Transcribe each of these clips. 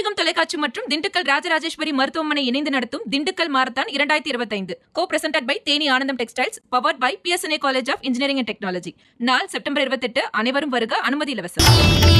புதுயுகம் தொலைக்காட்சி மற்றும் திண்டுக்கல் ராஜராஜேஸ்வரி மருத்துவமனை இணைந்து நடத்தும் திண்டுக்கல் மாரத்தான் இரண்டாயிரத்தி இருபத்தைந்து. கோ presented by Theni Anandham textiles powered by PSNA college of engineering and technology நாள் செப்டம்பர் இருபத்தெட்டு. அனைவரும் வருக அனுமதி இலவசம்.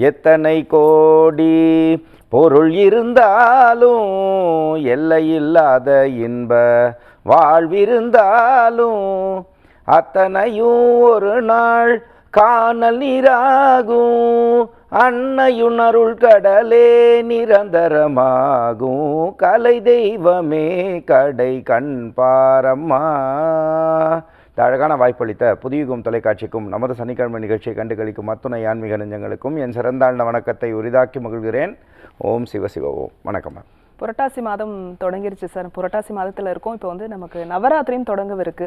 எத்தனை கோடி பொருள் இருந்தாலும் எல்லையில்லாத இன்ப வாழ்விருந்தாலும் அத்தனையும் ஒரு நாள் காணல் நீராகும். அன்னையுணருள் கடலே நிரந்தரமாகும். கலை தெய்வமே கடை கண் பாரம்மா. இந்த அழகான வாய்ப்பளித்த புதியுகம் தொலைக்காட்சிக்கும் நமது சனிக்கிழமை நிகழ்ச்சியை கண்டு கழிக்கும் அத்துணை ஆன்மீக நெஞ்சங்களுக்கும் என் சிறந்தாழ்ந்த வணக்கத்தை உரிதாக்கி மகிழ்கிறேன். ஓம் சிவ சிவ ஓம் வணக்கம் மேம். புரட்டாசி மாதம் தொடங்கிருச்சு சார். புரட்டாசி மாதத்தில் இருக்கோம். இப்போ வந்து நமக்கு நவராத்திரியும் தொடங்கவிருக்கு.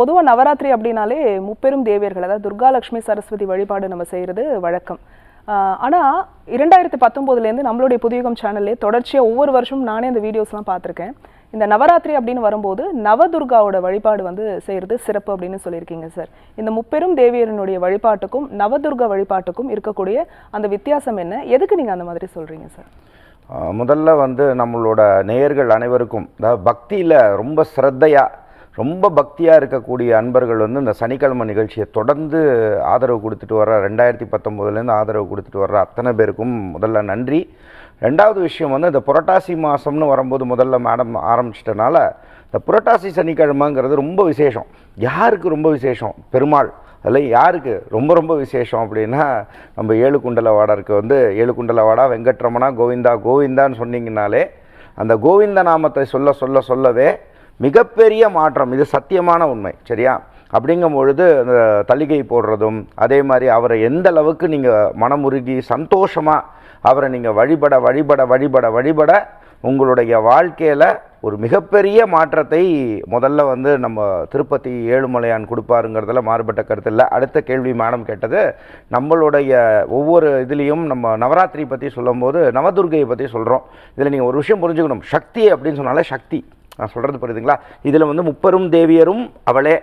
பொதுவாக நவராத்திரி அப்படின்னாலே முப்பெரும் தேவியர்கள் அதாவது துர்கா சரஸ்வதி வழிபாடு நம்ம செய்கிறது வழக்கம். ஆனால் இரண்டாயிரத்தி பத்தொம்போதுலேருந்து நம்மளுடைய புதியுகம் சேனல்லே தொடர்ச்சியாக ஒவ்வொரு வருஷமும் நானே அந்த வீடியோஸ்லாம் பார்த்துருக்கேன். இந்த நவராத்திரி அப்படின்னு வரும்போது நவதுர்காவோட வழிபாடு வந்து செய்கிறது சிறப்பு அப்படின்னு சொல்லியிருக்கீங்க சார். இந்த முப்பெரும் தேவியரனுடைய வழிபாட்டுக்கும் நவதுர்கா வழிபாட்டுக்கும் இருக்கக்கூடிய அந்த வித்தியாசம் என்ன? எதுக்கு நீங்கள் அந்த மாதிரி சொல்கிறீங்க சார்? முதல்ல வந்து நம்மளோட நேயர்கள் அனைவருக்கும் அதாவது பக்தியில் ரொம்ப ஸ்ரத்தையாக ரொம்ப பக்தியாக இருக்கக்கூடிய அன்பர்கள் வந்து இந்த சனிக்கிழமை நிகழ்ச்சியை தொடர்ந்து ஆதரவு கொடுத்துட்டு வர்ற ரெண்டாயிரத்தி பத்தொம்போதுலேருந்து ஆதரவு கொடுத்துட்டு வர்ற அத்தனை பேருக்கும் முதல்ல நன்றி. ரெண்டாவது விஷயம் வந்து இந்த புரட்டாசி மாதம்னு வரும்போது முதல்ல மேடம் ஆரம்பிச்சிட்டனால இந்த புரட்டாசி சனிக்கிழமைங்கிறது ரொம்ப விசேஷம். யாருக்கு ரொம்ப விசேஷம்? பெருமாள். அதில் யாருக்கு? ரொம்ப ரொம்ப விசேஷம் அப்படின்னா நம்ம ஏழு குண்டல வாடருக்கு வந்து ஏழு குண்டல வாடா வெங்கட்ரமணா கோவிந்தா கோவிந்தான்னு சொன்னீங்கனாலே அந்த கோவிந்த நாமத்தை சொல்ல சொல்ல சொல்லவே மிகப்பெரிய மாற்றம். இது சத்தியமான உண்மை சரியா? அப்படிங்கும் பொழுது அந்த தளிகை போடுறதும் அதே மாதிரி அவரை எந்த அளவுக்கு நீங்கள் மனமுருகி சந்தோஷமாக அவரை நீங்கள் வழிபட வழிபட வழிபட வழிபட உங்களுடைய வாழ்க்கையில் ஒரு மிகப்பெரிய மாற்றத்தை முதல்ல வந்து நம்ம திருப்பதி ஏழுமலையான் கொடுப்பாருங்கிறதுல மாறுபட்ட கருத்து இல்லை. அடுத்த கேள்வி மேடம் கேட்டது நம்மளுடைய ஒவ்வொரு இதுலேயும் நம்ம நவராத்திரி பற்றி சொல்லும்போது நவதுர்கையை பற்றி சொல்கிறோம் இதில் நீங்கள் ஒரு விஷயம் புரிஞ்சுக்கணும். சக்தி அப்படின்னு சொன்னாலே சக்தி. நான் சொல்கிறது புரியுதுங்களா? இதில் வந்து முப்பெரும் தேவியரும் அவளே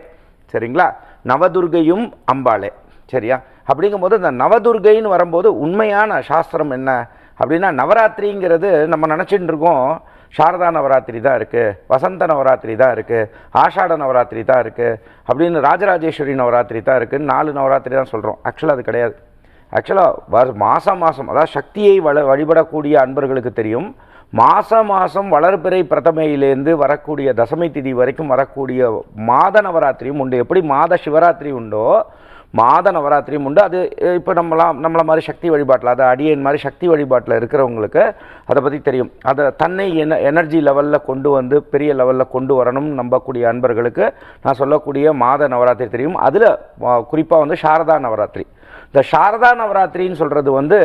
சரிங்களா? நவதுர்கையும் அம்பாளே சரியா? அப்படிங்கும்போது இந்த நவதுர்கைன்னு வரும்போது உண்மையான சாஸ்திரம் என்ன? அப்படின்னா நவராத்திரிங்கிறது நம்ம நினச்சிட்டு இருக்கோம் சாரதா நவராத்திரி தான் இருக்குது வசந்த நவராத்திரி தான் இருக்குது ஆஷாட நவராத்திரி தான் இருக்குது அப்படின்னு ராஜராஜேஸ்வரி நவராத்திரி தான் இருக்குதுன்னு நாலு நவராத்திரி தான் சொல்கிறோம் ஆக்சுவலாக அது கிடையாது. ஆக்சுவலாக வ மாதம் மாதம் அதாவது சக்தியை வள வழிபடக்கூடிய அன்பர்களுக்கு தெரியும். மாதம் மாதம் வளர்பிறை பிரதமையிலேருந்து வரக்கூடிய தசமி திதி வரைக்கும் வரக்கூடிய மாத நவராத்திரியும் உண்டு. எப்படி மாத சிவராத்திரி உண்டோ மாத நவராத்திரியும் உண்டு அது இப்போ நம்மளாம் நம்மளை மாதிரி சக்தி வழிபாட்டில் அது அடியன் மாதிரி சக்தி வழிபாட்டில் இருக்கிறவங்களுக்கு அதை பற்றி தெரியும். அதை தன்னை என எனர்ஜி லெவலில் கொண்டு வந்து பெரிய லெவலில் கொண்டு வரணும்னு நம்பக்கூடிய அன்பர்களுக்கு நான் சொல்லக்கூடிய மாத நவராத்திரி தெரியும். அதில் குறிப்பாக வந்து சாரதா நவராத்திரி. இந்த சாரதா நவராத்திரின்னு சொல்கிறது வந்து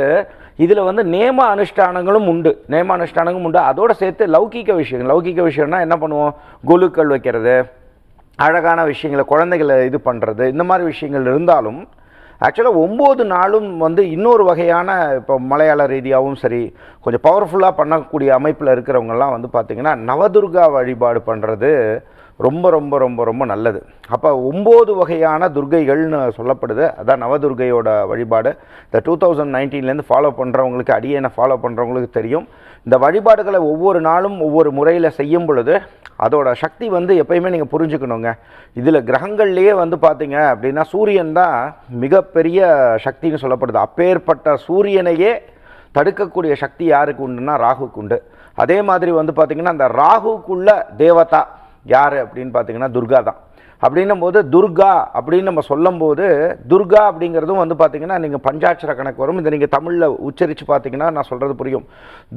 இதில் வந்து நேம அனுஷ்டானங்களும் உண்டு. நேம அனுஷ்டானங்களும் உண்டு. அதோடு சேர்த்து லௌகிக்க விஷயம் லௌகிக விஷயம்னா என்ன பண்ணுவோம்? குலுக்கள் வைக்கிறது. அழகான விஷயங்களை குழந்தைகளை இது பண்ணுறது இந்த மாதிரி விஷயங்கள் இருந்தாலும் ஆக்சுவலாக ஒம்பது நாளும் வந்து இன்னொரு வகையான இப்போ மலையாள ரீதியாகவும் சரி கொஞ்சம் பவர்ஃபுல்லாக பண்ணக்கூடிய அமைப்பில் இருக்கிறவங்கெல்லாம் வந்து பார்த்திங்கன்னா நவதுர்கா வழிபாடு பண்ணுறது ரொம்ப ரொம்ப ரொம்ப ரொம்ப நல்லது. அப்போ ஒம்பது வகையான துர்கைகள்னு சொல்லப்படுது. அதான் நவதுர்கையோட வழிபாடு. இந்த டூ தௌசண்ட் நைன்டீன்லேருந்து ஃபாலோ பண்ணுறவங்களுக்கு அடியனை ஃபாலோ பண்ணுறவங்களுக்கு தெரியும். இந்த வழிபாடுகளை ஒவ்வொரு நாளும் ஒவ்வொரு முறையில் செய்யும் பொழுது அதோட சக்தி வந்து எப்பயுமே நீங்கள் புரிஞ்சுக்கணுங்க. இதில் கிரகங்கள்லேயே வந்து பார்த்தீங்க அப்படின்னா சூரியன் தான் மிகப்பெரிய சக்தின்னு சொல்லப்படுது. அப்பேற்பட்ட சூரியனையே தடுக்கக்கூடிய சக்தி யாருக்கு உண்டுன்னா ராகுக்கு உண்டு. அதே மாதிரி வந்து பார்த்திங்கன்னா அந்த ராகுக்குள்ள தேவதா யார் அப்படின்னு பார்த்தீங்கன்னா துர்கா தான். அப்படின்னும் போது துர்கா அப்படின்னு நம்ம சொல்லும்போது துர்கா அப்படிங்கிறதும் வந்து பார்த்தீங்கன்னா நீங்கள் பஞ்சாட்சர கணக்கு வரும். இதை நீங்கள் தமிழில் உச்சரித்து பார்த்தீங்கன்னா நான் சொல்கிறது புரியும்.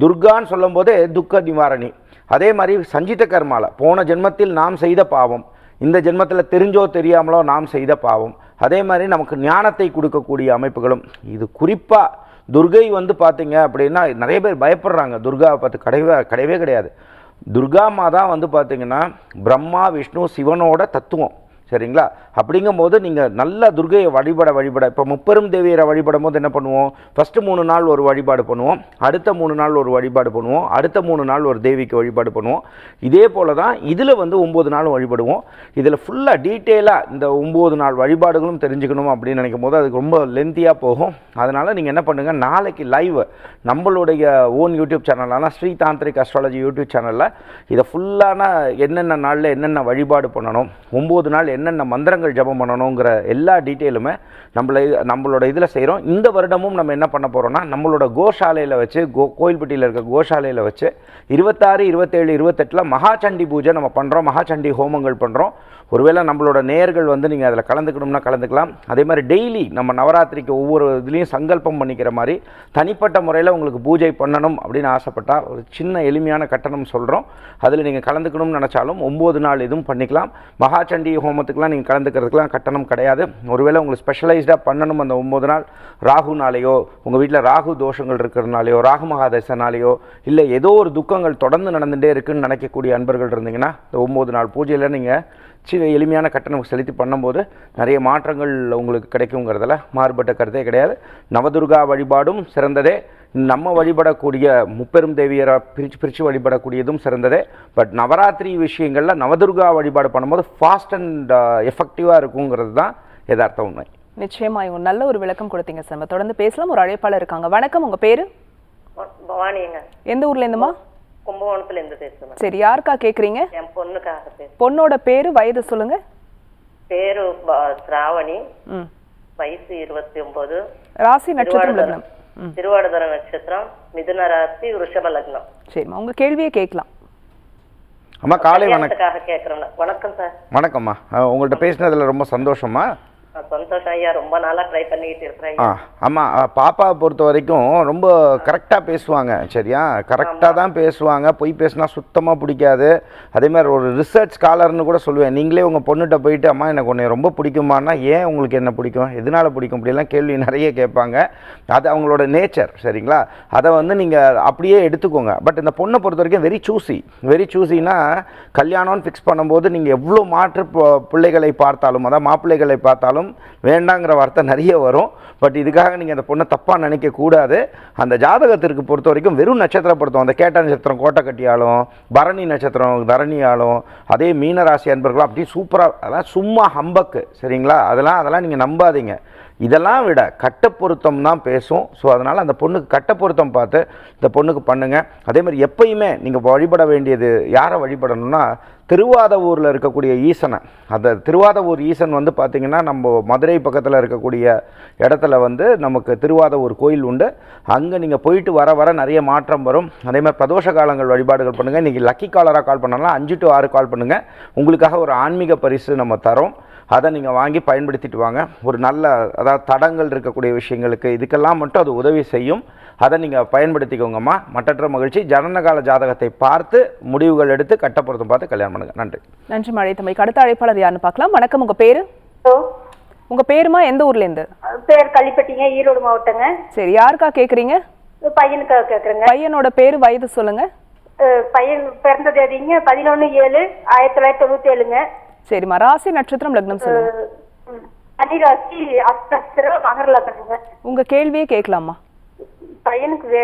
துர்கான்னு சொல்லும் போதே துக்க நிவாரணி. அதே மாதிரி சஞ்சித கர்மால போன ஜென்மத்தில் நாம் செய்த பாவம். இந்த ஜென்மத்தில் தெரிஞ்சோ தெரியாமலோ நாம் செய்த பாவம். அதே மாதிரி நமக்கு ஞானத்தை கொடுக்கக்கூடிய அமைப்புகளும். இது குறிப்பாக துர்கை வந்து பார்த்தீங்க அப்படின்னா நிறைய பேர் பயப்படுறாங்க. துர்காவை பார்த்து கிடையவே கிடையவே கிடையாது. துர்கா மாதா வந்து பார்த்திங்கன்னா பிரம்மா விஷ்ணு சிவனோட தத்துவம். சரிங்களா? அப்படிங்கும்போது நீங்கள் நல்லா துர்கையை வழிபட வழிபட இப்போ முப்பெரும் தேவியரை வழிபடும் போது என்ன பண்ணுவோம்? ஃபஸ்ட்டு மூணு நாள் ஒரு வழிபாடு பண்ணுவோம். அடுத்த மூணு நாள் ஒரு வழிபாடு பண்ணுவோம். அடுத்த மூணு நாள் ஒரு தேவிக்கு வழிபாடு பண்ணுவோம். இதே போல தான் இதில் வந்து ஒம்பது நாள் வழிபடுவோம். இதில் ஃபுல்லாக டீட்டெயிலாக இந்த ஒம்பது நாள் வழிபாடுகளும் தெரிஞ்சுக்கணும் அப்படின்னு நினைக்கும் போது அதுக்கு ரொம்ப லென்த்தியாக போகும். அதனால் நீங்கள் என்ன பண்ணுங்கள் நாளைக்கு லைவ் நம்மளுடைய ஓன் யூடியூப் சேனலான ஸ்ரீ தாந்திரிக் அஸ்ட்ராலஜி யூடியூப் சேனலில் இதை ஃபுல்லான என்னென்ன நாளில் என்னென்ன வழிபாடு பண்ணணும்? ஒம்பது நாள் என்னென்ன மந்திரங்கள் ஜெபம் பண்ணணுங்கிற எல்லா டீட்டெயிலுமே நம்மளை நம்மளோட இதில் செய்கிறோம். இந்த வருடமும் நம்ம என்ன பண்ண போகிறோம்னா நம்மளோட கோஷாலையில் வச்சு கோ கோயில்பட்டியில் இருக்க கோஷாலையில் வச்சு இருபத்தாறு இருபத்தேழு இருபத்தெட்டில் மகாச்சண்டி பூஜை நம்ம பண்ணுறோம் மகாச்சண்டி ஹோமங்கள் பண்ணுறோம். ஒருவேளை நம்மளோட நேர்கள் வந்து நீங்கள் அதில் கலந்துக்கணும்னா கலந்துக்கலாம். அதே மாதிரி டெய்லி நம்ம நவராத்திரிக்கு ஒவ்வொரு இதுலேயும் சங்கல்பம் பண்ணிக்கிற மாதிரி தனிப்பட்ட முறையில் உங்களுக்கு பூஜை பண்ணணும் அப்படின்னு ஆசைப்பட்டால் ஒரு சின்ன எளிமையான கட்டணம் சொல்கிறோம். அதில் நீங்கள் கலந்துக்கணும்னு நினச்சாலும் ஒம்பது நாள் இதுவும் பண்ணிக்கலாம். மகாச்சண்டி ஹோமத்துக்குலாம் நீங்கள் கலந்துக்கிறதுக்குலாம் கட்டணம் கிடையாது. ஒருவேளை உங்களுக்கு ஸ்பெஷலைஸ்டாக பண்ணணும் அந்த ஒம்பது நாள் ராகுனாலேயோ உங்கள் வீட்டில் ராகு தோஷங்கள் இருக்கிறனாலையோ ராகு மகாதசனாலேயோ இல்லை ஏதோ ஒரு துக்கங்கள் தொடர்ந்து நடந்துகிட்டே இருக்குன்னு நினைக்கக்கூடிய அன்பர்கள் இருந்தீங்கன்னா இந்த ஒம்பது நாள் பூஜையில் நீங்கள் சின்ன எளிமையான கட்டணம் செலுத்தி பண்ணும்போது நிறைய மாற்றங்கள் உங்களுக்கு கிடைக்குங்கிறதுல மாறுபட்ட கருத்தே கிடையாது. நவதுர்கா வழிபாடும் சிறந்ததே. நம்ம வழிபடக்கூடிய முப்பெரும் தேவியரை பிரித்து பிரித்து வழிபடக்கூடியதும் சிறந்ததே. பட் நவராத்திரி விஷயங்களில் நவதுர்கா வழிபாடு பண்ணும்போது ஃபாஸ்ட் அண்ட் எஃபெக்டிவாக இருக்குங்கிறது தான் யதார்த்த உண்மை. நிச்சயமா இவங்க நல்ல ஒரு விளக்கம் கொடுத்தீங்க சார் நம்ம தொடர்ந்து பேசலாம். ஒரு அழைப்பாளர் இருக்காங்க. வணக்கம். உங்க பேரு? பவானிங்க. எந்த ஊர்ல இருந்துமா? கும்பகோணத்துல இருந்து பேசுறேன். சரி யாருக்கா கேக்குறீங்க? என் பொண்ணுக்காக பொண்ணோட பேரு வயது சொல்லுங்க. பேரு ஸ்ராவணி. வயசு இருபத்தி ஒன்பது ராசி நட்சத்திரம் திருவாடுதுறை நட்சத்திரம் மிதுன ராசி ரிஷப லக்னம். சரிம்மா உங்க கேள்வியை கேட்கலாம். அம்மா காலை வணக்கம். வணக்கம் சார். வணக்கம்மா. உங்கள்கிட்ட பேசினதில் ரொம்ப சந்தோஷமா நான் சந்தோஷம் ஐயா ரொம்ப நாளா ட்ரை பண்ணிக்கிட்டு இருக்கிறேன். ஆ. ஆமாம் பாப்பாவை பொறுத்த வரைக்கும் ரொம்ப கரெக்டாக பேசுவாங்க சரியா? கரெக்டாக தான் பேசுவாங்க பொய் பேசினா சுத்தமாக பிடிக்காது. அதே மாதிரி ஒரு ரிசர்ச் ஸ்காலர்னு கூட சொல்லுவேன் நீங்களே உங்கள் பொண்ணுகிட்ட போயிட்டு அம்மா எனக்கு உன்னை ரொம்ப பிடிக்குமான்னா ஏன் உங்களுக்கு என்ன பிடிக்கும்? எதனால் பிடிக்கும்? இப்படிலாம் கேள்வி நிறைய கேட்பாங்க. அது அவங்களோட நேச்சர் சரிங்களா? அதை வந்து நீங்கள் அப்படியே எடுத்துக்கோங்க. பட் இந்த பொண்ணை பொறுத்த வரைக்கும் வெரி சூசி வெரி சூசினா கல்யாணம்னு ஃபிக்ஸ் பண்ணும்போது நீங்கள் எவ்வளோ மாற்று பிள்ளைகளை பார்த்தாலும் அதாவது மாப்பிள்ளைகளை பார்த்தாலும் வேண்டாங்கிற வார்த்தை நிறைய வரும். பட் இதுக்காக நீங்கள் அந்த பொண்ணை தப்பாக நினைக்கக்கூடாது அந்த ஜாதகத்திற்கு பொறுத்த வரைக்கும் வெறும் நட்சத்திரப்படுத்தும். அந்த கேட்ட நட்சத்திரம் கோட்டை கட்டியாலும் பரணி நட்சத்திரம் தரணியாலும் அதே மீனராசி அன்பர்களும் அப்படியே சூப்பராக அதெல்லாம் சும்மா ஹம்பக்கு சரிங்களா? அதெல்லாம் அதெல்லாம் நீங்கள் நம்பாதீங்க. இதெல்லாம் விட கட்ட பொருத்தம் தான் பேசும். ஸோ அதனால் அந்த பொண்ணுக்கு கட்ட பொருத்தம் பார்த்து இந்த பொண்ணுக்கு பண்ணுங்கள் அதே மாதிரி எப்பயுமே நீங்கள் வழிபட வேண்டியது யாரை வழிபடணும்னா திருவாதவூரில் இருக்கக்கூடிய ஈசனை. அந்த திருவாதவூர் ஈசன் வந்து பார்த்திங்கன்னா நம்ம மதுரை பக்கத்தில் இருக்கக்கூடிய இடத்துல வந்து நமக்கு திருவாதவூர் கோயில் உண்டு. அங்கே நீங்கள் போயிட்டு வர வர நிறைய மாற்றம் வரும். அதே மாதிரி பிரதோஷ காலங்கள் வழிபாடுகள் பண்ணுங்கள் இன்றைக்கி லக்கி காலராக கால் பண்ணலாம். அஞ்சு டு ஆறு கால் பண்ணுங்கள் உங்களுக்காக ஒரு ஆன்மீக பரிசு நம்ம தரோம். அதை நீங்கள் வாங்கி பயன்படுத்திட்டு வாங்க. ஒரு நல்ல அதாவது தடங்கள் இருக்கக்கூடிய விஷயங்களுக்கு இதுக்கெல்லாம் மட்டும் அது உதவி செய்யும். அதை நீங்கள் பயன்படுத்திக்கோங்கம்மா. மற்றற்ற மகிழ்ச்சி. ஜனனகால ஜாதகத்தை பார்த்து முடிவுகள் எடுத்து கட்டப்பொருத்தம் பார்த்து கல்யாணம் பண்ணுங்க. நன்றி. நன்றி மழை தம்பிக்கு அடுத்த அழைப்பாளர் யாருன்னு பார்க்கலாம். வணக்கம். உங்க பேரு? உங்க பேருமா? எந்த ஊர்ல இருந்து? பேர் கள்ளிப்பட்டிங்க ஈரோடு மாவட்டங்க. சரி. யாருக்கா கேக்குறீங்க? பையனுக்காக கேட்குறேங்க பையனோட பேரு வயது சொல்லுங்க. பையன் பிறந்த தேதிங்க பதினொன்று ஏழு ஆயிரத்தி தொள்ளாயிரத்தி தொண்ணூற்றி ஏழுங்க. சரிம்மா. ராசி நட்சத்திரம் லக்னம் சொல்லுங்க. கன்னிராசி அஸ்திரம் மகர லக்னங்க. உங்க கேள்வியே கேட்கலாமா பையனுக்கு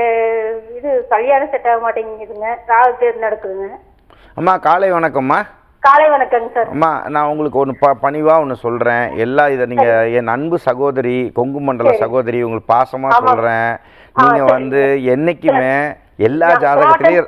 இது கல்யாணம் செட் ஆக மாட்டேங்குதுங்க. ராகு பேர் நடக்குதுங்க. அம்மா காலை வணக்கம்மா. காலை வணக்கங்க சார். அம்மா நான் உங்களுக்கு ஒன்று ப பணிவாக ஒன்று சொல்கிறேன் எல்லா இதை நீங்கள் என் அன்பு சகோதரி கொங்கு மண்டல சகோதரி உங்களுக்கு பாசமாக சொல்கிறேன் நீங்கள் வந்து என்னைக்குமே எல்லா ஜாதகத்திலையும்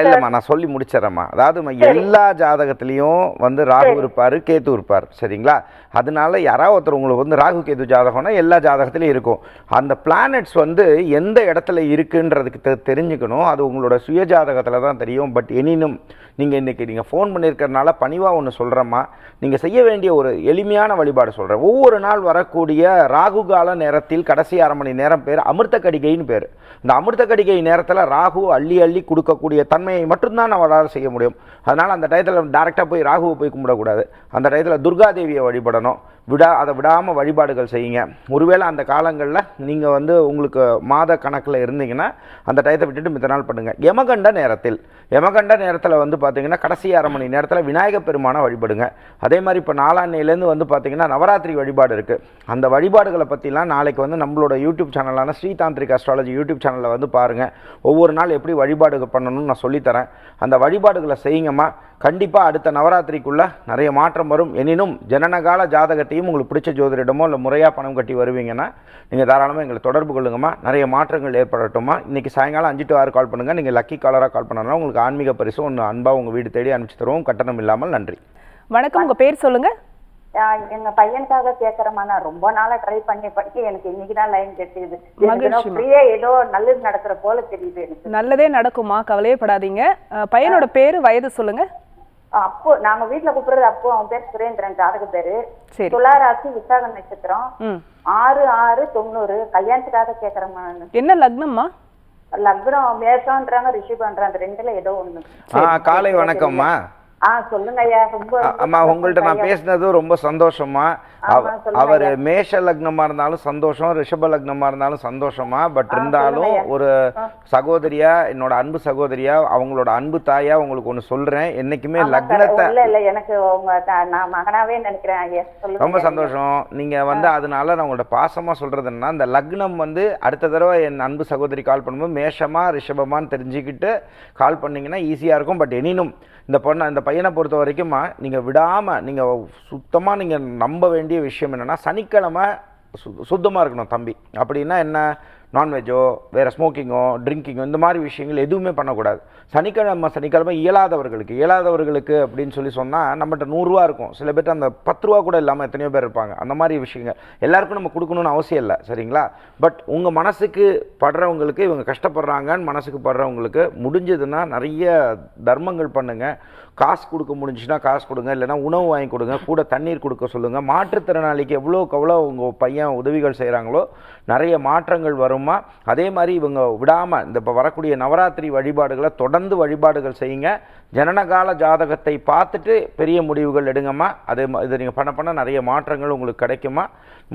இல்லைம்மா நான் சொல்லி முடிச்சிடறேம்மா. அதாவது எல்லா ஜாதகத்துலேயும் வந்து ராகு இருப்பார் கேத்து இருப்பார் சரிங்களா? அதனால யாராவது ஒருத்தர் உங்களுக்கு வந்து ராகு கேது ஜாதகம்னா எல்லா ஜாதகத்துலையும் இருக்கும். அந்த பிளானட்ஸ் வந்து எந்த இடத்துல இருக்குன்றதுக்கு தெரிஞ்சுக்கணும். அது உங்களோட சுய ஜாதகத்தில் தான் தெரியும். பட் எனினும் நீங்கள் இன்றைக்கி நீங்கள் ஃபோன் பண்ணியிருக்கிறனால பணிவாக ஒன்று சொல்கிறேம்மா நீங்கள் செய்ய வேண்டிய ஒரு எளிமையான வழிபாடு சொல்கிறேன் ஒவ்வொரு நாள் வரக்கூடிய ராகு கால நேரத்தில் கடைசி அரை மணி நேரம் பேர் அமிர்த கடிகைன்னு பேர். இந்த அமிர்த கடிகை நேரத்தில் ராகு அள்ளி அள்ளி கொடுக்கக்கூடிய தன்மையை மட்டும்தான் நம்மளால் செய்ய முடியும். அதனால் அந்த டயத்தில் டேரெக்டாக போய் ராகுவை போய் கும்பிடக்கூடாது. அந்த டயத்தில் துர்காதேவியை வழிபடணும். விடா அதை விடாமல் வழிபாடுகள் செய்யுங்க. ஒருவேளை அந்த காலங்களில் நீங்கள் வந்து உங்களுக்கு மாத கணக்கில் இருந்தீங்கன்னா அந்த டயத்தை விட்டுட்டு மித்த நாள் பண்ணுங்கள் யமகண்ட நேரத்தில். யமகண்ட நேரத்தில் வந்து பார்த்தீங்கன்னா கடைசி அரை மணி நேரத்தில் விநாயக பெருமானை வழிபடுங்க. அதே மாதிரி இப்போ நாளான்னையிலேருந்து வந்து பார்த்தீங்கன்னா நவராத்திரி வழிபாடு இருக்குது அந்த வழிபாடுகளை பற்றிலாம் நாளைக்கு வந்து நம்மளோட யூடியூப் சேனலான ஸ்ரீதாந்திரிக் அஸ்ட்ராலஜி யூடியூப் சேனலில் வந்து பாருங்கள் ஒவ்வொரு நாள் எப்படி வழிபாடுகள் பண்ணணும்னு நான் சொல்லித்தரேன் அந்த வழிபாடுகளை செய்யுங்கம்மா. கண்டிப்பாக அடுத்த நவராத்திரிக்குள்ளே நிறைய மாற்றம் வரும். எனினும் ஜனனகால ஜாதகத்தையும் உங்களுக்கு பிடிச்ச ஜோதிடமோ இல்லை முறையாக பணம் கட்டி வருவீங்கன்னா நீங்கள் தாராளமாக எங்களை தொடர்பு கொள்ளுங்கம்மா. நிறைய மாற்றங்கள் ஏற்படட்டுமா இன்றைக்கி சாயங்காலம் அஞ்சு டு ஆறு கால் பண்ணுங்கள் நீங்கள் லக்கி காலராக கால் பண்ணனால உங்களுக்கு ஆன்மீக பரிசு ஒன்று அன்பாக உங்கள் வீடு தேடி அனுப்பிச்சு தருவோம். கட்டணம் இல்லாமல் நன்றி. வணக்கம். உங்க பேர் சொல்லுங்க. ஆஹ் எங்க பையனுக்காக கேக்குறேம்மா. நான் ரொம்ப நாளா ட்ரை பண்ணி பண்ணி எனக்கு இன்னைக்கு தான் லைன் மகிழ்ச்சிம்மா. ஃப்ரீயா ஏதோ நல்லது நடக்கிற போல தெரியுது நல்லதே நடக்குமா கவலையே படாதீங்க. பையனோட பேரு வயது சொல்லுங்க. அப்போ நாங்க வீட்ல கூப்பிடுறது அப்போ அவன் பேர் சுரேந்திரன் ஜாதக பேரு. துளாராசி விசாக நட்சத்திரம். ஆறு ஆறு தொண்ணூறு. கல்யாணத்துக்காக கேக்குறேம்மா என்ன லக்னம்மா? லக்னம் மேஷம்ன்றாங்க ரிஷிபன்றாங்க ரெண்டுல ஏதோ ஒண்ணு. ஆ காலை வணக்கம்மா. ஆ சொல்லுங்க ஐயா. ரொம்ப அம்மா நான் பேசினது ரொம்ப சந்தோஷமா. அவர். மேஷ லக்னமா இருந்தாலும் சந்தோஷம் ரிஷப லக்னமா இருந்தாலும் சந்தோஷமா. பட் இருந்தாலும். ஒரு சகோதரியா என்னோட அன்பு சகோதரியா அவங்களோட அன்பு தாயா உங்களுக்கு ஒன்று சொல்றேன். என்னைக்குமே லக்னத்தை இல்ல இல்ல எனக்கு உங்க த- நான் மகனாவே நினைக்கிறேன் ஐயா. சொல்லுங்க ரொம்ப. சந்தோஷம். நீங்க வந்து அதனால நான் உங்கள்ட்ட பாசமா சொல்றது என்னன்னா இந்த லக்னம் வந்து அடுத்த தடவை என் அன்பு சகோதரி கால் பண்ணும்போது மேஷமா ரிஷபமான்னு தெரிஞ்சுக்கிட்டு கால் பண்ணீங்கன்னா ஈஸியா இருக்கும். பட் எனினும் இந்த பொண்ணை இந்த பையனை பொறுத்த வரைக்கும் நீங்கள் விடாமல் நீங்கள் சுத்தமாக நீங்கள் நம்ப வேண்டிய விஷயம் என்னென்னா சனிக்கிழமை சு சுத்தமாக இருக்கணும் தம்பி. அப்படின்னா என்ன? நான்வெஜ்ஜோ வேறு ஸ்மோக்கிங்கோ ட்ரிங்கிங்கோ இந்த மாதிரி விஷயங்கள் எதுவுமே பண்ணக்கூடாது. சனிக்கிழமை சனிக்கிழமை இயலாதவர்களுக்கு இயலாதவர்களுக்கு அப்படின்னு சொல்லி சொன்னால் நம்மகிட்ட நூறுரூவா இருக்கும். சில பேர்ட்ட அந்த பத்து ரூபா கூட இல்லாமல் எத்தனையோ பேர் இருப்பாங்க. அந்த மாதிரி விஷயங்கள். எல்லாருக்கும் நம்ம கொடுக்கணும்னு அவசியம் இல்லை சரிங்களா? பட் உங்கள் மனசுக்கு படுறவங்களுக்கு இவங்க கஷ்டப்படுறாங்கன்னு மனசுக்கு படுறவங்களுக்கு முடிஞ்சதுன்னா நிறைய தர்மங்கள் பண்ணுங்கள் காசு கொடுக்க முடிஞ்சுன்னா காசு கொடுங்க. இல்லைன்னா உணவு வாங்கி கொடுங்க. கூட தண்ணீர் கொடுக்க சொல்லுங்கள் மாற்றுத்திறனாளிக்கு எவ்வளோக்கு எவ்வளோ உங்கள் பையன் உதவிகள் செய்கிறாங்களோ நிறைய மாற்றங்கள் வரும். அதே மாதிரி இவங்க விடாமல் இந்த இப்போ வரக்கூடிய நவராத்திரி வழிபாடுகளை தொடர்ந்து வழிபாடுகள் செய்யுங்க. ஜனனகால ஜாதகத்தை பார்த்துட்டு பெரிய முடிவுகள் எடுங்கம்மா. அதே இதை நீங்கள் பண்ண பண்ண நிறைய மாற்றங்கள் உங்களுக்கு கிடைக்குமா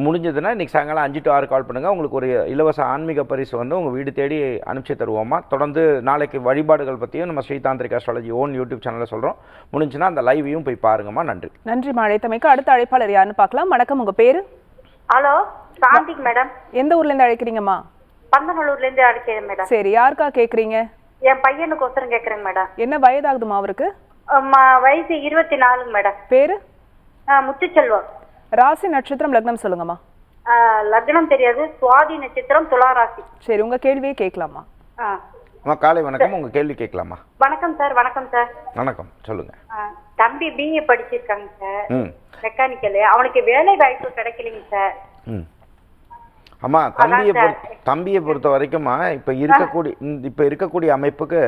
முடிஞ்சதுன்னா இன்றைக்கி சாயங்காலம் அஞ்சு டு ஆறு கால் பண்ணுங்கள் உங்களுக்கு ஒரு இலவச ஆன்மீக பரிசு வந்து உங்கள் வீடு தேடி அனுப்பிச்சு தருவோம்மா. தொடர்ந்து நாளைக்கு வழிபாடுகள் பற்றியும் நம்ம ஸ்ரீதாந்திரிக் அஸ்ட்ராலஜி ஓன் யூடியூப் சேனலில் சொல்கிறோம் முடிஞ்சுன்னா அந்த லைவையும் போய் பாருங்கம்மா. நன்றி. நன்றி அழைத்தமைக்கு அடுத்த அழைப்பாளர் யாருன்னு பார்க்கலாம். வணக்கம். உங்க பேரு? ஹலோ சாந்திக் மேடம். எந்த ஊர்ல இருந்து அழைக்கிறீங்கம்மா? பந்தநல்லூர்ல இருந்து அடிக்கிறேன் மேடம் சரி யாருக்கா கேக்குறீங்க? என் பையனுக்கு ஒருத்தரும் கேக்குறேங்க மேடம் என்ன வயதாகுதுமா அவருக்கு? ம- வயசு இருபத்தி நாலுங்க மேடம் பேரு? ஆ, முத்துச்செல்வம். ராசி நட்சத்திரம் லக்னம் சொல்லுங்கம்மா. லக்னம் தெரியாது சுவாதி நட்சத்திரம் துளாராசி. சரி உங்க கேள்வியே கேட்கலாமா ஆ. அம்மா காலை வணக்கம். உங்கள் கேள்வி கேட்கலாமா வணக்கம் சார் வணக்கம் சார் வணக்கம். சொல்லுங்கள் ஆ, தம்பி பிஏ படிச்சிருக்காங்க சார் மெக்கானிக்கல் அவனுக்கு வேலை வாய்ப்பு கிடைக்கலைங்க சார் ம் அம்மா தம்பியை பொறுத்த தம்பியை பொறுத்த வரைக்கும்மா இப்போ இருக்கக்கூடிய இப்போ இருக்கக்கூடிய அமைப்புக்கு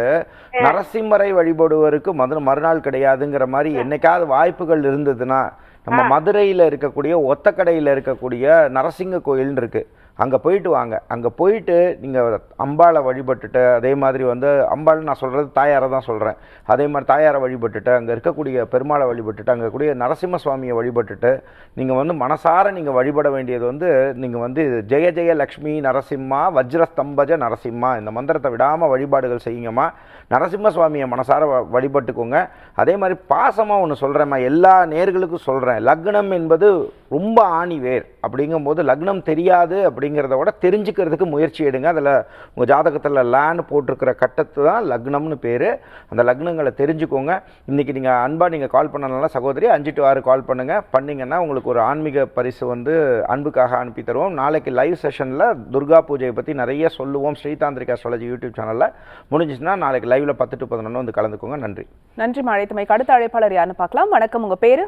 நரசிம்மரை வழிபடுவருக்கு மது மறுநாள் கிடையாதுங்கிற மாதிரி என்னைக்காவது வாய்ப்புகள் இருந்ததுன்னா நம்ம மதுரையில் இருக்கக்கூடிய ஒத்தக்கடையில் இருக்கக்கூடிய நரசிங்க கோயில்னு இருக்கு. அங்கே போயிட்டு வாங்க. அங்கே போயிட்டு நீங்கள் அம்பாளை வழிபட்டுட்டு அதே மாதிரி வந்து அம்பாள் நான் சொல்கிறது தாயாரை தான் சொல்கிறேன் அதே மாதிரி தாயாரை வழிபட்டுட்டு அங்கே இருக்கக்கூடிய பெருமாளை வழிபட்டுட்டு அங்கே கூடிய நரசிம்ம சுவாமியை வழிபட்டுட்டு நீங்கள் வந்து மனசார நீங்கள் வழிபட வேண்டியது வந்து நீங்கள் வந்து ஜெய ஜெய லக்ஷ்மி நரசிம்மா வஜ்ரஸ்தம்பஜ நரசிம்மா இந்த மந்திரத்தை விடாமல் வழிபாடுகள் செய்யுங்கம்மா. நரசிம்ம சுவாமியை மனசார வ- வழிபட்டுக்கோங்க. அதே மாதிரி பாசமாக ஒன்று சொல்கிறேம்மா எல்லா நேர்களுக்கும் சொல்கிறேன் லக்னம் என்பது ரொம்ப ஆணி வேர் அப்படிங்கும்போது லக்னம் தெரியாது அப்படிங்கிறத விட தெரிஞ்சுக்கிறதுக்கு முயற்சி எடுங்க. அதில் உங்கள் ஜாதகத்தில் லேன்னு போட்டிருக்கிற கட்டத்து தான் லக்னம்னு பேர். அந்த லக்னங்களை தெரிஞ்சுக்கோங்க. இன்றைக்கி நீங்கள் அன்பாக நீங்கள் கால் பண்ணனால சகோதரி அஞ்சு டு ஆறு கால் பண்ணுங்கள் பண்ணிங்கன்னா உங்களுக்கு ஒரு ஆன்மீக பரிசு வந்து அன்புக்காக அனுப்பி தருவோம். நாளைக்கு லைவ் செஷனில் துர்கா பூஜையை பற்றி நிறைய சொல்லுவோம். ஸ்ரீதாந்திரிக் அஸ்ட்ராலஜி யூடியூப் சேனலில் முடிஞ்சிச்சுன்னா நாளைக்கு லைவில் பத்து டு பதினொன்று வந்து கலந்துக்கோங்க. நன்றி. நன்றி அழைத்தமைக்கு அடுத்த அழைப்பாளர் யாருன்னு பார்க்கலாம். வணக்கம். உங்கள் பேர்?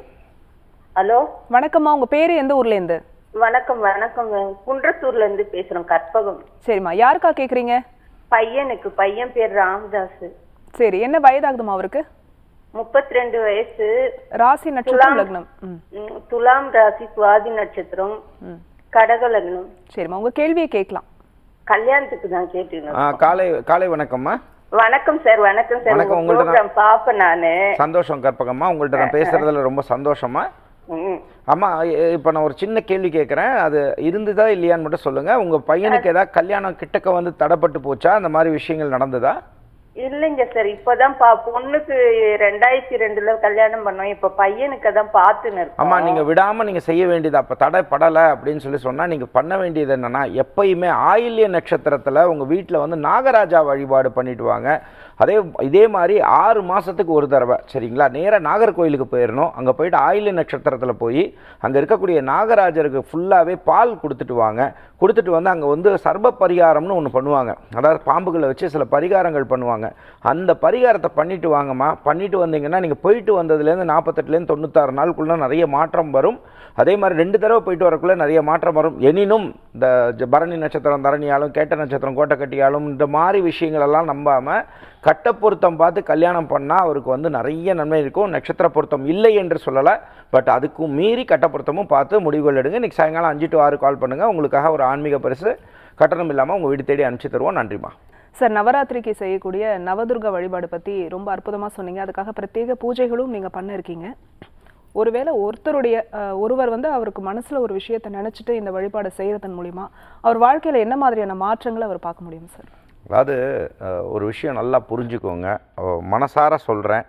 ஹலோ? வணக்கம்மா உங்க பேரு எந்த ஊர்ல இருந்து? வணக்கம் வணக்கம் குன்றத்தூர்ல இருந்து பேசுறோம் கற்பகம். சரிம்மா யாருக்கா கேக்குறீங்க? பையனுக்கு பையன் பேர் ராமதாஸ் சரி என்ன வயதாகுதுமா அவருக்கு? முப்பத்தி ரெண்டு வயசு. ராசி நட்சத்திரம். லக்னம். துலாம் ராசி சுவாதி நட்சத்திரம். கடக லக்னம். சரிம்மா உங்க கேள்வியை கேட்கலாம். கல்யாணத்துக்கு தான் கேட்டுக்கணும் காலை காலை வணக்கம்மா. வணக்கம் சார் வணக்கம் சார். வணக்கம், உங்க உங்கள்ட்ட பாப்பேன் நானு. சந்தோஷம் கற்பகம்மா. உங்கள்கிட்ட நான் பேசுறதுல ரொம்ப சந்தோஷமா? ம். அம்மா இப்போ நான் ஒரு சின்ன கேள்வி கேட்குறேன் அது இருந்ததா இல்லையான்னு மட்டும் சொல்லுங்க. உங்க பையனுக்கு ஏதாவது கல்யாணம் கிட்டக்க வந்து தடைப்பட்டு போச்சா? அந்த மாதிரி விஷயங்கள் நடந்ததா? இல்லைங்க சார் இப்பதான் பா பொண்ணுக்கு ரெண்டாயிரத்தி ரெண்டுல கல்யாணம் பண்ணோம். இப்ப பையனுக்கு தான் பாத்துன்னு அம்மா இருக்கோம் நீங்க விடாம நீங்க செய்ய வேண்டியது அப்ப படலை அப்படின்னு சொல்லி சொன்னா நீங்க பண்ண வேண்டியது என்னன்னா எப்பயுமே ஆயில்ய நட்சத்திரத்துல உங்க வீட்டில் வந்து நாகராஜா வழிபாடு பண்ணிட்டு வாங்க. அதே இதே மாதிரி ஆறு மாசத்துக்கு ஒரு தடவை சரிங்களா? நேராக நாகர்கோயிலுக்கு போயிடணும் அங்கே போயிட்டு ஆயில்ய நட்சத்திரத்தில் போய் அங்கே இருக்கக்கூடிய நாகராஜருக்கு ஃபுல்லாகவே பால் கொடுத்துட்டு வாங்க. கொடுத்துட்டு வந்து அங்கே வந்து சர்ப பரிகாரம்னு ஒன்று பண்ணுவாங்க. அதாவது பாம்புகளை வச்சு சில பரிகாரங்கள் பண்ணுவாங்க. அந்த பரிகாரத்தை பண்ணிட்டு வாங்கம்மா. பண்ணிட்டு வந்தீங்கன்னா நீங்கள் போயிட்டு வந்ததுலேருந்து நாற்பத்தெட்டுலேருந்து தொண்ணூத்தாறு நாளுக்குள்ளே நிறைய மாற்றம் வரும். அதே மாதிரி ரெண்டு தடவை போயிட்டு வரக்குள்ளே நிறைய மாற்றம் வரும். எனினும் இந்த ஜ- பரணி நட்சத்திரம் தரணியாலும் கேட்ட நட்சத்திரம் கோட்டை கட்டியாலும் இந்த மாதிரி விஷயங்களெல்லாம் நம்பாமல் கட்ட பொருத்தம் பார்த்து கல்யாணம் பண்ணால் அவருக்கு வந்து நிறைய நன்மை இருக்கும். நட்சத்திர பொருத்தம் இல்லை என்று சொல்லலை. பட் அதுக்கும் மீறி கட்ட பொருத்தமும் பார்த்து முடிவுகள் எடுங்க. இன்றைக்கி சாயங்காலம் அஞ்சு டு ஆறு கால் பண்ணுங்கள் உங்களுக்காக ஒரு ஆன்மீக பரிசு கட்டணம் இல்லாமல் உங்கள் வீடு தேடி அனுப்பிச்சி தருவோம். நன்றிம்மா. சார் நவராத்திரிக்கு செய்யக்கூடிய நவதுர்கா வழிபாடு பற்றி ரொம்ப அற்புதமாக சொன்னீங்க. அதுக்காக பிரத்யேக பூஜைகளும் நீங்கள் பண்ணிருக்கீங்க. ஒருவேளை ஒருத்தருடைய ஒருவர் வந்து அவருக்கு மனசில் ஒரு விஷயத்தை நினச்சிட்டு இந்த வழிபாடு செய்கிறதன் மூலிமா அவர் வாழ்க்கையில் என்ன மாதிரியான மாற்றங்களை அவர் பார்க்க முடியும் சார்? அதாவது ஒரு விஷயம் நல்லா புரிஞ்சுக்கோங்க. மனசார சொல்கிறேன்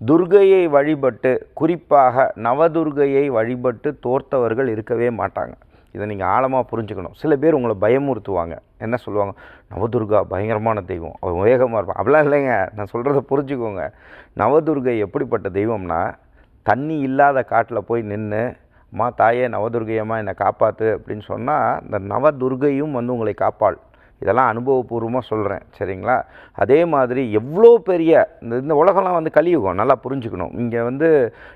துர்கையை வழிபட்டு குறிப்பாக நவதுர்கையை வழிபட்டு தோர்த்தவர்கள் இருக்கவே மாட்டாங்க. இதை நீங்கள் ஆழமாக புரிஞ்சுக்கணும். சில பேர் உங்களை பயமுறுத்துவாங்க. என்ன சொல்லுவாங்க? நவதுர்கா பயங்கரமான தெய்வம். அவள் வேகமாக இருப்பான். அப்படிலாம் இல்லைங்க. நான் சொல்கிறத புரிஞ்சுக்கோங்க. நவதுர்கை எப்படிப்பட்ட தெய்வம்னா தண்ணி இல்லாத காட்டில் போய் நின்று அம்மா தாயே நவதுர்கையம்மா என்னை காப்பாற்று அப்படின்னு சொன்னால் இந்த நவதுர்கையும் வந்து உங்களை காப்பாள். இதெல்லாம் அனுபவபூர்வமாக சொல்கிறேன் சரிங்களா? அதே மாதிரி எவ்வளோ பெரிய இந்த இந்த உலகம்லாம் வந்து கலியுகம் நல்லா புரிஞ்சுக்கணும். இங்கே வந்து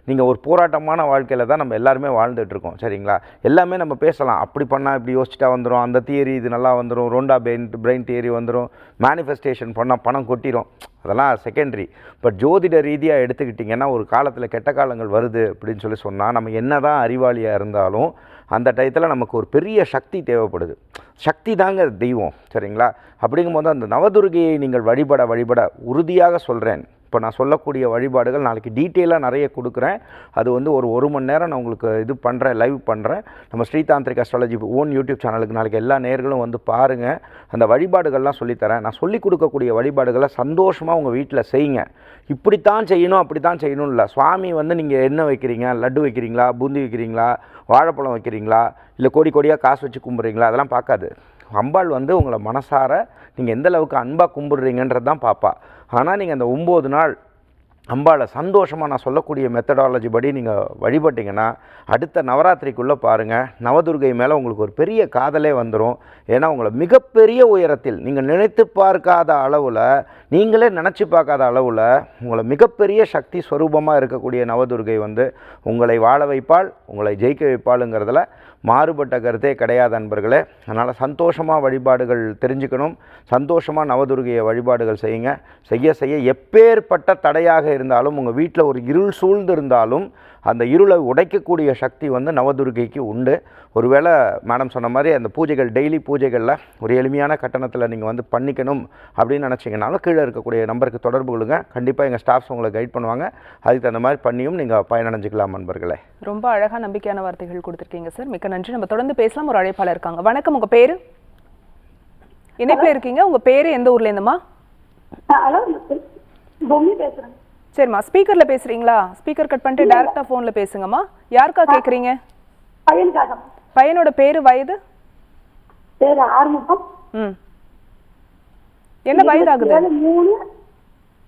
நீங்கள் ஒரு போராட்டமான வாழ்க்கையில் தான் நம்ம எல்லாருமே வாழ்ந்துட்டுருக்கோம் சரிங்களா? எல்லாமே நம்ம பேசலாம். அப்படி பண்ணால் இப்படி யோசிச்சிட்டா வந்துடும் அந்த தியரி இது நல்லா வந்துடும் ரோண்டா பிரெயின் பிரெயின் தியரி வந்துடும் மேனிஃபெஸ்டேஷன் பண்ணால் பணம் கொட்டிடும் அதெல்லாம் செகண்டரி பட் ஜோதிட ரீதியாக எடுத்துக்கிட்டிங்கன்னா ஒரு காலத்தில் கெட்ட காலங்கள் வருது அப்படின்னு சொல்லி சொன்னால் நம்ம என்ன தான் அறிவாளியாக இருந்தாலும் அந்த டயத்தில் நமக்கு ஒரு பெரிய சக்தி தேவைப்படுது. சக்தி தாங்க தெய்வம் சரிங்களா? அப்படிங்கும்போது அந்த நவதுர்கையை நீங்கள் வழிபட வழிபட உறுதியாக சொல்கிறேன் இப்போ நான் சொல்லக்கூடிய வழிபாடுகள் நாளைக்கு டீட்டெயிலாக நிறைய கொடுக்குறேன். அது வந்து ஒரு ஒரு மணி நேரம் நான் உங்களுக்கு இது பண்ணுறேன் லைவ் பண்ணுறேன். நம்ம ஸ்ரீதாந்திரிக் அஸ்ட்ராலஜி ஓன் யூடியூப் சேனலுக்கு நாளைக்கு எல்லா நேர்களும் வந்து பாருங்கள் அந்த வழிபாடுகள்லாம் சொல்லித்தரேன். நான் சொல்லிக் கொடுக்கக்கூடிய வழிபாடுகளை சந்தோஷமாக உங்கள் வீட்டில் செய்யுங்க. இப்படித்தான் செய்யணும் அப்படித்தான் செய்யணும் இல்லை. சுவாமி வந்து நீங்கள் என்ன வைக்கிறீங்க? லட்டு வைக்கிறீங்களா? பூந்தி வைக்கிறீங்களா? வாழைப்பழம் வைக்கிறீங்களா? இல்லை கோடி கோடியாக காசு வச்சு கும்பிட்றீங்களா அதெல்லாம் பார்க்காது. அம்பாள் வந்து உங்களை மனசார நீங்கள் எந்த அளவுக்கு அன்பாக கும்பிடுறீங்கன்றது தான் பார்ப்பா ஆனால் நீங்கள் அந்த ஒம்பது நாள் அம்பாளை சந்தோஷமாக நான் சொல்லக்கூடிய மெத்தடாலஜி படி நீங்கள் வழிபட்டிங்கன்னா அடுத்த நவராத்திரிக்குள்ளே பாருங்கள் நவதுர்கை மேலே உங்களுக்கு ஒரு பெரிய காதலே வந்துடும் ஏன்னா உங்களை மிகப்பெரிய உயரத்தில் நீங்கள் நினைத்து பார்க்காத அளவில் நீங்களே நினச்சி பார்க்காத அளவில் உங்களை மிகப்பெரிய சக்தி ஸ்வரூபமாக இருக்கக்கூடிய நவதுர்கை வந்து உங்களை வாழ வைப்பாள் உங்களை ஜெயிக்க வைப்பாளுங்கிறதுல மாறுபட்ட கருத்தே கிடையாது அன்பர்களே. அதனால் சந்தோஷமாக வழிபாடுகள் தெரிஞ்சுக்கணும். சந்தோஷமாக நவதுர்கையை வழிபாடுகள் செய்யுங்க. செய்ய செய்ய எப்பேற்பட்ட தடையாக இருந்தாலும் உங்கள் வீட்டில் ஒரு இருள் சூழ்ந்து இருந்தாலும் அந்த இருளை உடைக்கக்கூடிய சக்தி வந்து நவதுர்கைக்கு உண்டு. ஒருவேளை மேடம் சொன்ன மாதிரி அந்த பூஜைகள் டெய்லி பூஜைகளில் ஒரு எளிமையான கட்டணத்தில் நீங்கள் வந்து பண்ணிக்கணும் அப்படின்னு நினச்சிங்கனாலும் கீழே இருக்கக்கூடிய நம்பருக்கு தொடர்பு கொள்ளுங்க. கண்டிப்பாக எங்கள் ஸ்டாஃப்ஸ் உங்களை கைட் பண்ணுவாங்க. அதுக்கு தகுந்த மாதிரி பண்ணியும் நீங்கள் பயனடைஞ்சிக்கலாம் நண்பர்களே. ரொம்ப அழகா நம்பிக்கையான வார்த்தைகள் கொடுத்துருக்கீங்க சார். மிக்க நன்றி. நம்ம தொடர்ந்து பேசலாம். ஒரு அழைப்பாளர் இருக்காங்க. வணக்கம். உங்க பேரு? இணைப்புல இருக்கீங்க? உங்க பேரு எந்த ஊர்ல இருந்துமா ஹலோ. பொம்மி பேசுறேன். சரிம்மா. ஸ்பீக்கர்ல பேசுறீங்களா? ஸ்பீக்கர் கட் பண்ணிட்டு டைரக்டா போன்ல பேசுங்கம்மா. யாருக்கா கேக்குறீங்க? பையனுக்காக பையனோட பேரு வயது? பேர் ஆறுமுகம். ம். என்ன வயதாகுது? ஏழு மூணு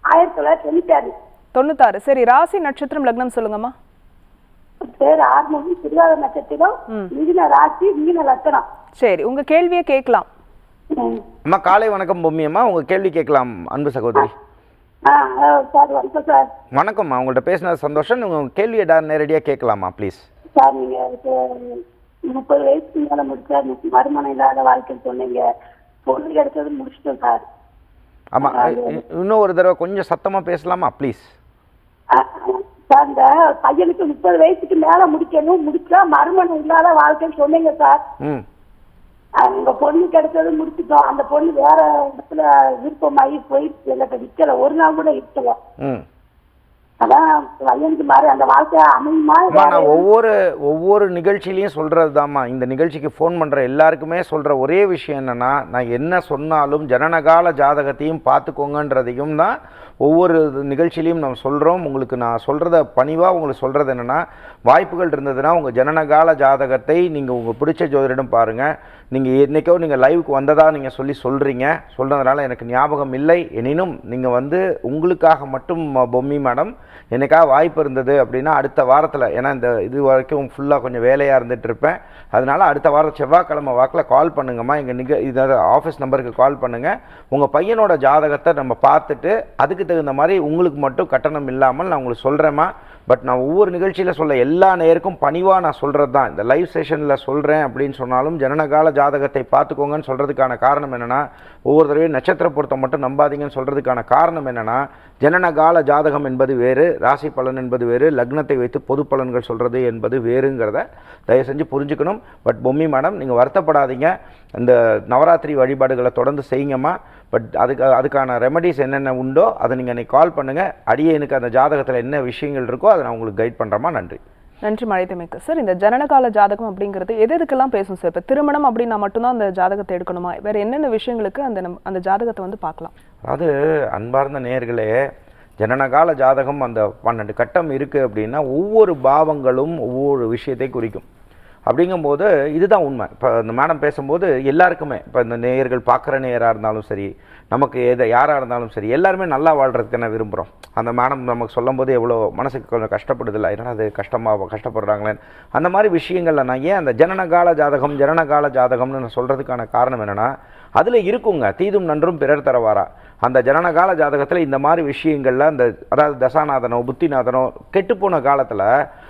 ஆயிரத்தி தொள்ளாயிரத்தி தொண்ணூத்தி ஆறு தொண்ணூத்தாறு. சரி ராசி நட்சத்திரம் லக்னம் சொல்லுங்கம்மா. பேர் ஆறுமுகம் திருவாரூர் நட்சத்திரம் மீன ராசி மீன லட்சணம் சரி உங்க கேள்வியை கேட்கலாம். அம்மா காலை வணக்கம் பொம்மியம்மா. உங்கள் கேள்வி கேட்கலாம் அன்பு சகோதரி. சார் வணக்கம் சார். வணக்கம்மா. உங்கள்கிட்ட பேசினது சந்தோஷம். உங்கள் கேள்வியை நேரடியாக கேட்கலாமா ப்ளீஸ் சார் நீங்க எனக்கு முப்பது வயசுக்கு மேல முடிச்சா மறுமணம் இல்லாத வாழ்க்கை சொன்னீங்க. பொண்ணு கிடைச்சது முடிச்சிட்டோம் சார். ஆமாம் இன்னும் ஒரு தடவை கொஞ்சம் சத்தமாக பேசலாமா ப்ளீஸ்? சார் இந்த பையனுக்கு முப்பது வயசுக்கு மேல முடிக்கணும் முடிச்சா மறுமணம் இல்லாத வாழ்க்கைன்னு சொன்னீங்க சார். உங்க பொண்ணு கிடைச்சது முடிச்சுட்டோம். அந்த பொண்ணு வேற இடத்துல விருப்பமாகி போயிடுச்சு. எங்கிட்ட நிக்கல ஒரு நாள் கூட இருக்கல. நான் ஒவ்வொரு ஒவ்வொரு நிகழ்ச்சியிலையும் சொல்கிறது தாம்மா இந்த நிகழ்ச்சிக்கு ஃபோன் பண்ணுற எல்லாருக்குமே சொல்கிற ஒரே விஷயம் என்னென்னா நான் என்ன சொன்னாலும் ஜனனகால ஜாதகத்தையும் பார்த்துக்கோங்கன்றதையும் தான் ஒவ்வொரு நிகழ்ச்சியிலையும் நம்ம சொல்கிறோம் உங்களுக்கு நான் சொல்கிறத பணிவாக உங்களுக்கு சொல்கிறது என்னென்னா வாய்ப்புகள் இருந்ததுன்னா உங்கள் ஜனனகால ஜாதகத்தை நீங்கள் உங்கள் பிடிச்ச ஜோதிடம் பாருங்கள் நீங்கள் என்றைக்கோ நீங்கள் லைவுக்கு வந்ததா நீங்கள் சொல்லி சொல்கிறீங்க சொல்கிறதுனால எனக்கு ஞாபகம் இல்லை. எனினும் நீங்கள் வந்து உங்களுக்காக மட்டும் பொம்மி மேடம் என்னைக்கா வாய்ப்பு இருந்தது அப்படின்னா அடுத்த வாரத்தில் ஏன்னா இந்த இது வரைக்கும் ஃபுல்லாக கொஞ்சம் வேலையாக இருந்துகிட்டு இருப்பேன். அதனால் அடுத்த வாரம் செவ்வாய்க்கிழமை வாக்கில் கால் பண்ணுங்கம்மா. எங்கள் நிக இதாவது ஆஃபீஸ் நம்பருக்கு கால் பண்ணுங்கள் உங்கள் பையனோட ஜாதகத்தை நம்ம பார்த்துட்டு அதுக்கு தகுந்த மாதிரி உங்களுக்கு மட்டும் கட்டணம் இல்லாமல் நான் உங்களுக்கு சொல்கிறேம்மா பட் நான் ஒவ்வொரு நிகழ்ச்சியில் சொல்ல எல்லா நேருக்கும் பணிவாக நான் சொல்கிறது தான் இந்த லைவ் செஷனில் சொல்கிறேன் அப்படின்னு சொன்னாலும் ஜனனகால ஜாதகத்தை பார்த்துக்கோங்கன்னு சொல்கிறதுக்கான காரணம் என்னென்னா ஒவ்வொரு தடவையும் நட்சத்திர பொருத்தம் மட்டும் நம்பாதீங்கன்னு சொல்கிறதுக்கான காரணம் என்னென்னா ஜனனகால ஜாதகம் என்பது வேறு ராசி பலன் என்பது வேறு லக்னத்தை வைத்து பொது பலன்கள் சொல்கிறது என்பது வேறுங்கிறத தயவு செஞ்சு புரிஞ்சுக்கணும். பட் பொம்மி மேடம் நீங்கள் வருத்தப்படாதீங்க. இந்த நவராத்திரி வழிபாடுகளை தொடர்ந்து செய்யுங்கம்மா. பட் அதுக்கு அதுக்கான ரெமடிஸ் என்னென்ன உண்டோ அதை நீங்கள் அன்றைக்கி கால் பண்ணுங்கள் அடியேனுக்கு அந்த ஜாதகத்தில் என்ன விஷயங்கள் இருக்கோ அதை நான் உங்களுக்கு கைட் பண்ணுறேம்மா நன்றி. நன்றி மழைத்தமைக்கு. சார் இந்த ஜனனகால ஜாதகம் அப்படிங்கிறது எது எதுக்கெல்லாம் பேசும் சார் இப்போ திருமணம் அப்படின்னா மட்டும்தான் அந்த ஜாதகத்தை எடுக்கணுமா? வேற என்னென்ன விஷயங்களுக்கு அந்த நம்- அந்த ஜாதகத்தை வந்து பார்க்கலாம். அதாவது அன்பார்ந்த நேர்களே ஜனனகால ஜாதகம் அந்த பன்னெண்டு கட்டம் இருக்குது அப்படின்னா ஒவ்வொரு பாவங்களும் ஒவ்வொரு விஷயத்தை குறிக்கும். அப்படிங்கும்போது இதுதான் உண்மை. இப்போ இந்த மேடம் பேசும்போது எல்லாருக்குமே இப்போ இந்த நேயர்கள் பார்க்குற நேயராக இருந்தாலும் சரி நமக்கு எதை யாராக இருந்தாலும் சரி எல்லாருமே நல்லா வாழ்கிறதுக்கு என்ன விரும்புகிறோம் அந்த மேடம் நமக்கு சொல்லும்போது எவ்வளோ மனசுக்கு கொஞ்சம் கஷ்டப்படுதில்லை என்னடா அது கஷ்டமாக கஷ்டப்படுறாங்களேன்னு அந்த மாதிரி விஷயங்களில் நான் ஏன் அந்த ஜனனகால ஜாதகம் ஜனனகால ஜாதகம்னு நான் சொல்கிறதுக்கான காரணம் என்னென்னா அதில் இருக்குங்க. தீதும் நன்றும் பிறர் தரவாரா. அந்த ஜனனகால ஜாதகத்தில் இந்த மாதிரி விஷயங்களில் அந்த அதாவது தசாநாதனோ புத்திநாதனோ கெட்டுப்போன காலத்தில்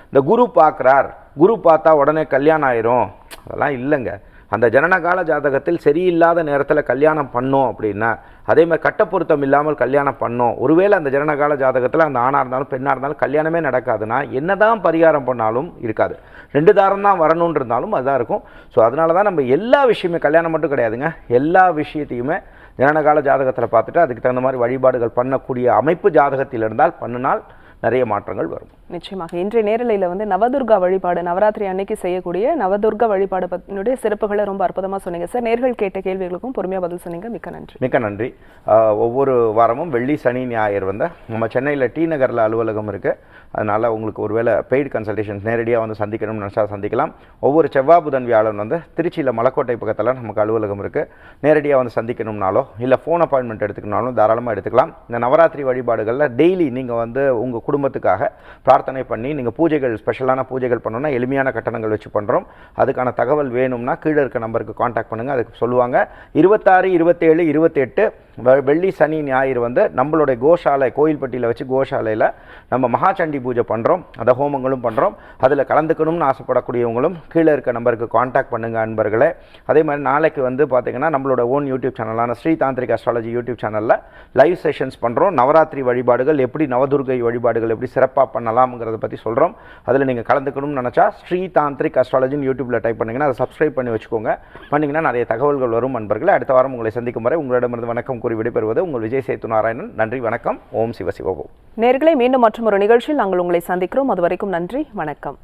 இந்த குரு பார்க்குறார். குரு பார்த்தா உடனே கல்யாணம் ஆயிரும். அதெல்லாம் இல்லைங்க. அந்த ஜனனகால ஜாதகத்தில் சரியில்லாத நேரத்தில் கல்யாணம் பண்ணோம் அப்படின்னா அதே மாதிரி கட்ட பொருத்தம் இல்லாமல் கல்யாணம் பண்ணோம். ஒருவேளை அந்த ஜனனகால ஜாதகத்தில் அந்த ஆணாக இருந்தாலும் பெண்ணாக இருந்தாலும் கல்யாணமே நடக்காதுன்னா என்னதான் பரிகாரம் பண்ணாலும் இருக்காது. ரெண்டு தாரம் தான் வரணும்னு இருந்தாலும் அதுதான் இருக்கும். ஸோ அதனால தான் நம்ம எல்லா விஷயமே கல்யாணம் மட்டும் கிடையாதுங்க. எல்லா விஷயத்தையுமே ஜனனகால ஜாதகத்தில் பார்த்துட்டு அதுக்கு தகுந்த மாதிரி வழிபாடுகள் பண்ணக்கூடிய அமைப்பு ஜாதகத்தில் இருந்தால் பண்ணினால் நிறைய மாற்றங்கள் வரும். நிச்சயமாக. இன்றைய நேரலையில் வந்து நவதுர்கா வழிபாடு நவராத்திரி அன்னைக்கு செய்யக்கூடிய நவதுர்கா வழிபாடு பற்றினுடைய சிறப்புகளை ரொம்ப அற்புதமாக சொன்னீங்க. சார் நேர்கள் கேட்ட கேள்விகளுக்கும் பொறுமையாக பதில் சொன்னீங்க. மிக்க நன்றி. மிக்க நன்றி. ஒவ்வொரு வாரமும் வெள்ளி சனி ஞாயிறு வந்து நம்ம சென்னையில் டி நகரில் அலுவலகம் இருக்குது அதனால் உங்களுக்கு ஒருவேளை பெய்டு கன்சல்டேஷன்ஸ் நேரடியாக வந்து சந்திக்கணும்னு நினச்சா சந்திக்கலாம். ஒவ்வொரு செவ்வாய் புதன் வியாழன் வந்து திருச்சியில் மலக்கோட்டை பக்கத்தில் நமக்கு அலுவலகம் இருக்குது நேரடியாக வந்து சந்திக்கணும்னாலோ இல்லை ஃபோன் அப்பாயின்மெண்ட் எடுத்துக்கணும்னாலும் தாராளமாக எடுத்துக்கலாம். இந்த நவராத்திரி வழிபாடுகளில் டெய்லி நீங்கள் வந்து உங்கள் குடும்பத்துக்காக பிரார்த்தனை பண்ணி நீங்கள் பூஜைகள் ஸ்பெஷலான பூஜைகள் பண்ணணும்னா எளிமையான கட்டணங்கள் வச்சு பண்ணுறோம் அதுக்கான தகவல் வேணும்னா கீழே இருக்க நம்பருக்கு காண்டாக்ட் பண்ணுங்கள் அதுக்கு சொல்லுவாங்க. இருபத்தாறு இருபத்தேழு இருபத்தெட்டு வெள்ளி சனி ஞாயிறு வந்து நம்மளுடைய கோஷாலை கோயில்பட்டியில் வச்சு கோஷாலையில் நம்ம மகாச்சண்டி பூஜை பண்ணுறோம் அதை ஹோமங்களும் பண்ணுறோம் அதில் கலந்துக்கணும்னு ஆசைப்படக்கூடியவங்களும் கீழே இருக்க நம்பருக்கு காண்டாக்ட் பண்ணுங்கள் அன்பர்களே. அதே மாதிரி நாளைக்கு வந்து பார்த்தீங்கன்னா நம்மளோட ஓன் யூடியூப் சேனலான ஸ்ரீ தாந்திரிக் அஸ்ட்ராலஜி யூடியூப் சேனலில் லைவ் செஷன்ஸ் பண்ணுறோம் நவராத்திரி வழிபாடுகள் எப்படி நவதுர்கை வழிபாடு வழிபாடுகள் எப்படி சிறப்பாக பண்ணலாம்ங்கிறத பற்றி சொல்கிறோம் அதில் நீங்கள் கலந்துக்கணும்னு நினச்சா ஸ்ரீ தாந்திரிக் அஸ்ட்ராலஜின்னு யூடியூப்பில் டைப் பண்ணிங்கன்னா அதை சப்ஸ்கிரைப் பண்ணி வச்சுக்கோங்க. பண்ணிங்கன்னா நிறைய தகவல்கள் வரும் அன்பர்களே அடுத்த வாரம் உங்களை சந்திக்கும் வரை உங்களிடமிருந்து வணக்கம் கூறி விடைபெறுவது உங்கள் விஜய் சேத்து நாராயணன். நன்றி வணக்கம். ஓம் சிவசிவோம் நேர்களை மீண்டும் மற்றும் ஒரு நிகழ்ச்சியில் நாங்கள் உங்களை சந்திக்கிறோம். அது வரைக்கும் நன்றி வணக்கம்.